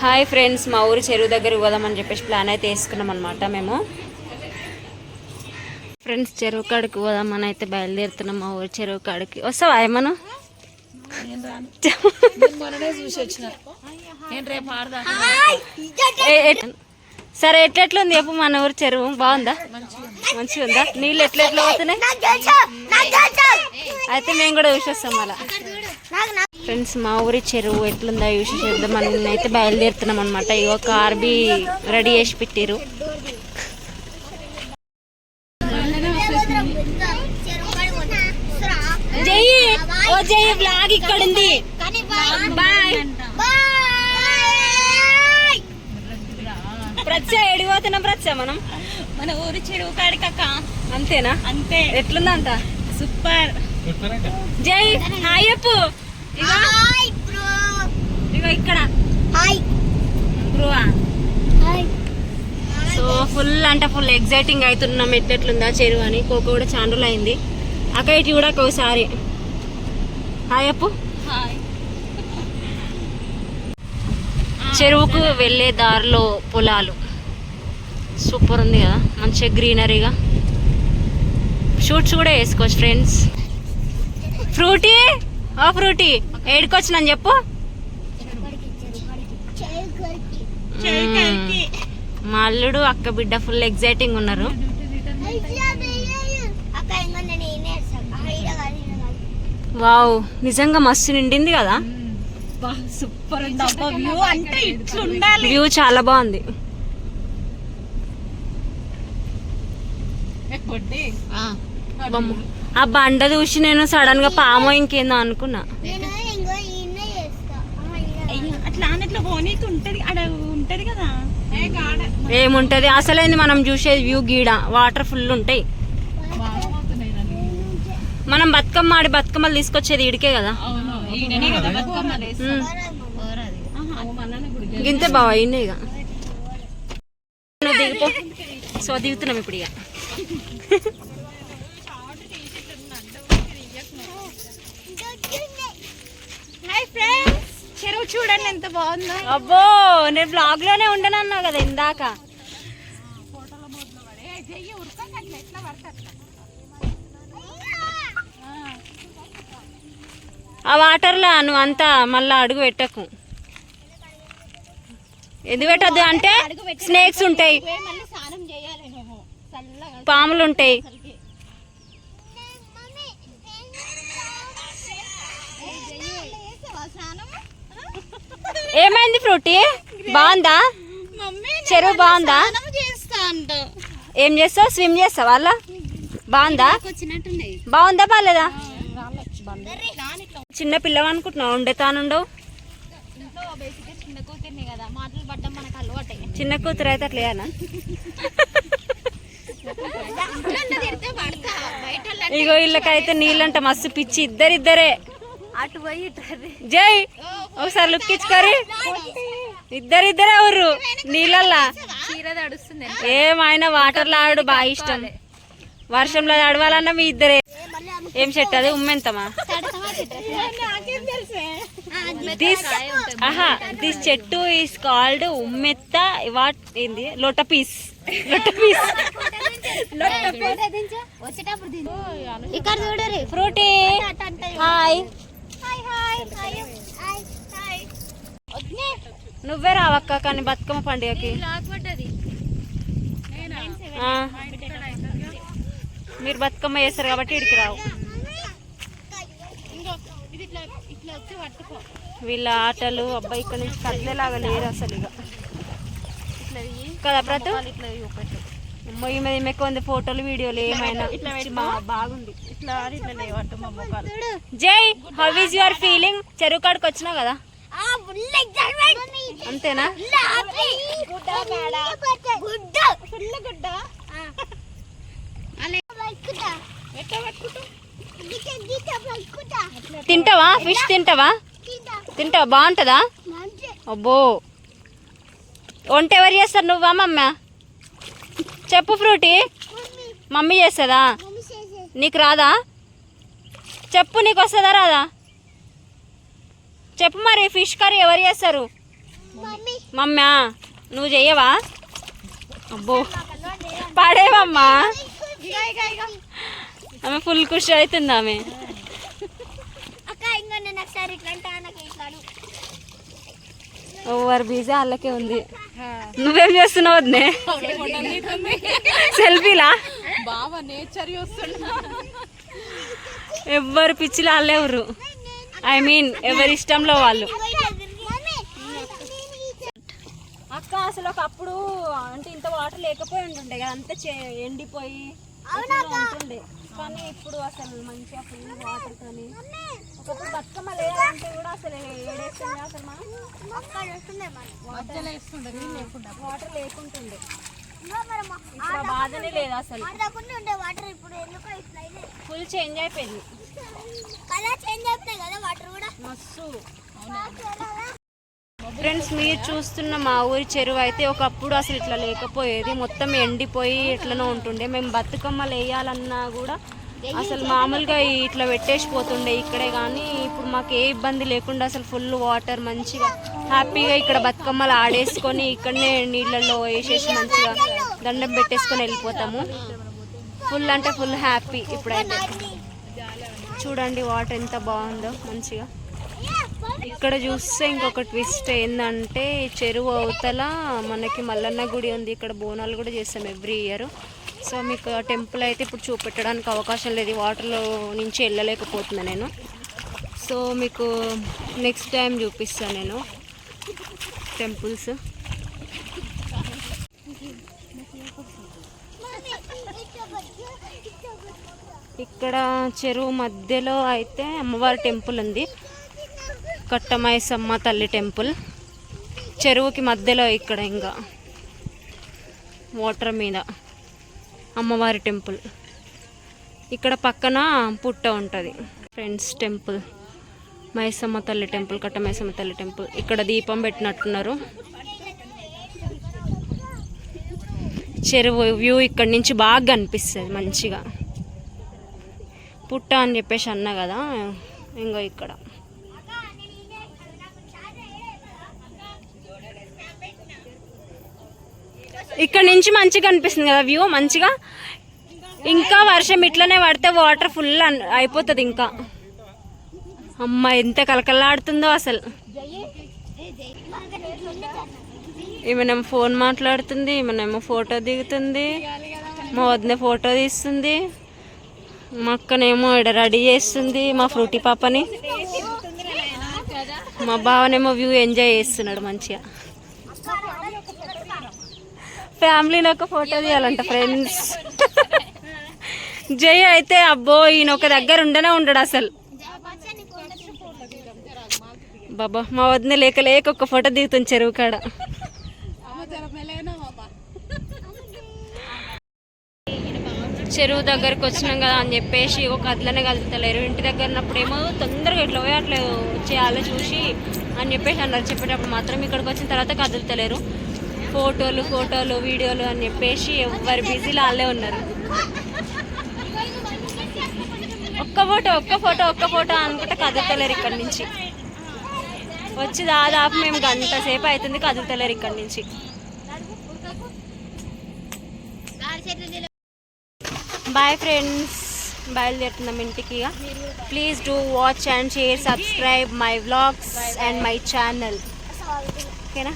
Hi friends మా ఊరి చెరువు దగ్గర పోదామని చెప్పేసి ప్లాన్ అయితే వేసుకున్నాం అనమాట మేము. ఫ్రెండ్స్ చెరువు కాడికి పోదామని అయితే బయలుదేరుతున్నాం మా ఊరి చెరువు కాడికి. వస్తావా ఏమను సరే ఎట్లెట్లుంది చెప్పు మన ఊరి చెరువు? బాగుందా? మంచిగా ఉందా? నీళ్ళు ఎట్లా ఎట్లా పోతున్నాయి అయితే మేము కూడా చూసి వస్తాం అలా. ఫ్రెండ్స్ మా ఊరి చెరువు ఎట్లుందా చూసి చేద్దాం. అని అయితే బయలుదేరుతున్నాం అనమాట ఇగో కార్ బి రెడీ చేసి పెట్టిరు జయ్యి! ఓ జయ్యి బ్లాగ్ ఇక్కడ ఉంది. బాయ్ ప్రత్య ఎడిపోతున్నాం ప్రత్య మనం. మన ఊరి చెరువు కాడికక్క అంతేనా? అంతే. ఎట్లుందంట సూపర్. జై హాయ్ చెప్పు. ఇగో. ఇక్కడ. బ్రువా సో ఫుల్ అంటే ఫుల్ ఎగ్జైటింగ్ అవుతున్నాం ఎట్లెట్లుందా చెరువు అని. కోకో కూడా చాలా రోజులు అయింది అక్క ఇటు కూడా ఒకసారి. Hi hi. చెరువుకు వెళ్ళే దారిలో పొలాలు. సూపర్ ఉంది కదా. మంచిగా గ్రీనరీగా. షూట్స్ కూడా వేసుకోవచ్చు ఫ్రెండ్స్. ఫ్రూటీ? ఓ ఫ్రూటీ ఏడుకొచ్చినని చెప్పు. మా అల్లుడు అక్క బిడ్డ ఫుల్ ఎగ్జైటింగ్ ఉన్నారు. వావ్ నిజంగా మస్తు నిండింది కదా? సూపర్ వ్యూ అంటే ఇట్లుండాలి వ్యూ చాలా బాగుంది. బొమ్మ. ఆ బండ చూసి నేను సడన్గా పాము ఇంకేందో అనుకున్నా. ఏముంటది? అసలైంది మనం చూసేది వ్యూ గీడ వాటర్ ఫుల్ ఉంటాయి. మనం బతుకమ్మ ఆడి బతుకమ్మలు తీసుకొచ్చేది ఇడికే కదా. గింతే బాగా అయింది ఇక సో దిగుతున్నాం ఇప్పుడు ఇక హాయ్ ఫ్రెండ్స్ చెరువు చూడండి ఎంత బాగుందో. అబ్బో నేను బ్లాగ్లోనే ఉండనన్నా కదా ఇందాక. ఆ వాటర్లో నువ్వు అంతా మళ్ళా అడుగు పెట్టకు. ఎందుకు పెట్టద్దు అంటే స్నేక్స్ ఉంటాయి. పాములు ఉంటాయి. ఏమైంది ఫ్రూటీ? బాగుందా? మమ్మీ చెరువు బాగుందా? ఏం చేస్తావు? స్విమ్ చేస్తావా వాళ్ళ బాగుందా? బాగుందా బాగాలేదా? చిన్న పిల్లవ అనుకుంటున్నావు? ఉండే తానుండవు ఇంట్లో బేసిక్గా చిన్న కూతుర్ని కదా మాటలు పడ్డం మనకు అలవాటే. చిన్న కూతురు అయితే అట్లేనా ఇగో వీళ్ళకైతే నీళ్ళంట మస్తు పిచ్చి. ఇద్దరిద్దరే. అటు పోయి జై. ఒకసారి లుక్ ఇచ్చుకోరి. ఇద్దరిద్దరే ఎవరు నీళ్ళల్లా. తడుస్తుంది ఏమైనా వాటర్లో ఆడు బాగా ఇష్టం. వర్షంలో ఆడవాలన్నా మీ ఇద్దరే. ఏం చెట్టు అది? ఉమ్మెంతమా దిస్ ఆహా దిస్ చెట్టు ఈస్ కాల్డ్ ఉమ్మెత్త వాట్ ఏంది? లొట పీస్. లొట పీస్. ఇక్కడ చూడరు ఫ్రూటీ. హాయ్ నువ్వే రావక్క కానీ బతుకమ్మ పండుగకి. మీరు బతుకమ్మ చేస్తారు కాబట్టి ఇడికి రావు. వీళ్ళ ఆటలు అబ్బాయి ఇక్కడ నుంచి కదిలేలాగా లేరు అసలు ఇక. కదా ప్రతు మీద ఎక్కువ ఉంది ఫోటోలు వీడియోలు ఏమైనా? బాగుంది. జై హౌ ఈజ్ యువర్ ఫీలింగ్ చెరువు కాడికి వచ్చినావు కదా? అంతేనా? తింటావా? ఫిష్ తింటావా? తింటావా? బాగుంటుందా? అబ్బో. వంట ఎవరు చేస్తారు నువ్వా మమ్మ? చెప్పు ఫ్రూటీ. మమ్మీ. చేస్తుందా? నీకు రాదా? చెప్పు నీకు వస్తుందా రాదా? చెప్పు మరి ఫిష్ కర్రీ ఎవరు చేస్తారు? మమ్మా. నువ్వు చెయ్యవా? అబ్బో పడేవమ్మా. ఆమె ఫుల్ ఖుషి అవుతుంది ఆమె. ఓవర్ బీజీ వాళ్ళకే ఉంది. నువ్వేం చేస్తున్నావు వద్దే సెల్ఫీలా? బావ నేచర్ చూస్తున్నా ఎవ్వరు పిచ్చిలు వాళ్ళే ఎవరు ఐ మీన్ ఎవరి ఇష్టంలో వాళ్ళు. అక్క అసలు ఒకప్పుడు అంటే ఇంత వాటర్ లేకపోయి ఉంటుండే కదా అంతా చే- ఎండిపోయి ఉంటుండే. కానీ ఇప్పుడు అసలు మంచిగా ఫుల్ వాటర్ కానీ ఒకప్పుడు బతుకమ్మ లేదంటే కూడా అసలు ఏడేస్తుంది అసలు మనం? వాటర్ లేకుంటుండే. ఇప్పుడు బాధనే లేదు అసలు. ఫుల్ చేంజ్ అయిపోయింది. కలర్ చేంజ్ అవుతున్నాయి కదా వాటర్ కూడా మస్తు ఫ్రెండ్స్ మీరు చూస్తున్న మా ఊరి చెరువు అయితే ఒకప్పుడు అసలు ఇట్లా లేకపోయేది. మొత్తం ఎండిపోయి ఇట్లనే ఉంటుండే. మేము బతుకమ్మలు వేయాలన్నా కూడా అసలు మామూలుగా ఇట్లా పెట్టేసిపోతుండే ఇక్కడే కానీ ఇప్పుడు మాకు ఏ ఇబ్బంది లేకుండా అసలు ఫుల్ వాటర్ మంచిగా హ్యాపీగా ఇక్కడ బతుకమ్మలు ఆడేసుకొని ఇక్కడనే నీళ్ళల్లో వేసేసి మంచిగా దండం పెట్టేసుకొని వెళ్ళిపోతాము. ఫుల్ అంటే ఫుల్ హ్యాపీ ఇప్పుడైతే. చూడండి వాటర్ ఎంత బాగుందో మంచిగా. ఇక్కడ చూస్తే ఇంకొక ట్విస్ట్ ఏంటంటే చెరువు అవతల మనకి మల్లన్న గుడి ఉంది. ఇక్కడ బోనాలు కూడా చేస్తాం ఎవ్రీ ఇయర్ సో మీకు టెంపుల్ అయితే ఇప్పుడు చూపెట్టడానికి అవకాశం లేదు. వాటర్లో నుంచి వెళ్ళలేకపోతున్నా నేను. సో మీకు నెక్స్ట్ టైం చూపిస్తాను నేను టెంపుల్స్ ఇక్కడ చెరువు మధ్యలో అయితే అమ్మవారి టెంపుల్ ఉంది. కట్టమైసమ్మ తల్లి టెంపుల్. చెరువుకి మధ్యలో ఇక్కడ ఇంకా వాటర్ మీద అమ్మవారి టెంపుల్. ఇక్కడ పక్కన పుట్ట ఉంటుంది. Friends temple. మైసమ్మ తల్లి టెంపుల్ కట్టమైసమ్మ తల్లి టెంపుల్. ఇక్కడ దీపం పెట్టినట్టున్నారు. చెరువు వ్యూ ఇక్కడ నుంచి బాగా కనిపిస్తుంది మంచిగా. పుట్ట అని చెప్పేసి అన్న కదా ఇంకో ఇక్కడ. ఇక్కడ నుంచి మంచిగా అనిపిస్తుంది కదా వ్యూ మంచిగా. ఇంకా వర్షం ఇట్లనే పడితే వాటర్ ఫుల్ అయిపోతుంది ఇంకా. అమ్మ ఎంత కలకలాడుతుందో అసలు. ఈమెనేమో ఫోన్ మాట్లాడుతుంది ఈమెనేమో ఫోటో దిగుతుంది మా వదిన ఫోటో తీస్తుంది మా అక్కనేమో ఇక్కడ రెడీ చేస్తుంది మా ఫ్రూటీ పాపని. మా బావనేమో వ్యూ ఎంజాయ్ చేస్తున్నాడు మంచిగా. ఫ్యామిలీని ఒక ఫోటో తీయాలంట ఫ్రెండ్స్. జయ అయితే అబ్బో ఈయన ఒక దగ్గర ఉండనే ఉండడు అసలు. బాబా మా వదిన లేక లేక ఒక ఫోటో దిగుతుంది చెరువు కాడ. చెరువు దగ్గరకు వచ్చినాం కదా అని చెప్పేసి ఒక అట్లనే కదులుతలేరు ఇంటి దగ్గర ఉన్నప్పుడేమో తొందరగా ఇట్లా పోయి అట్లా చేయాలో చూసి అని చెప్పేసి అన్నారు. చెప్పేటప్పుడు మాత్రం ఇక్కడికి వచ్చిన తర్వాత కదులుతలేరు. ఫోటోలు ఫోటోలు వీడియోలు అని చెప్పేసి ఎవరి బిజీలో వాళ్ళే ఉన్నారు. ఒక్క ఫోటో ఒక్క ఫోటో ఒక్క ఫోటో అనుకుంటే కదులుతలేరు ఇక్కడి నుంచి. వచ్చి దాదాపు మేము గంట సేపు అవుతుంది కదులుతలేరు ఇక్కడి నుంచి. బాయ్ ఫ్రెండ్స్ బయలుదేరుతున్నాం ఇంటికి ఇక. Please do watch and share subscribe my vlogs and my channel ఓకేనా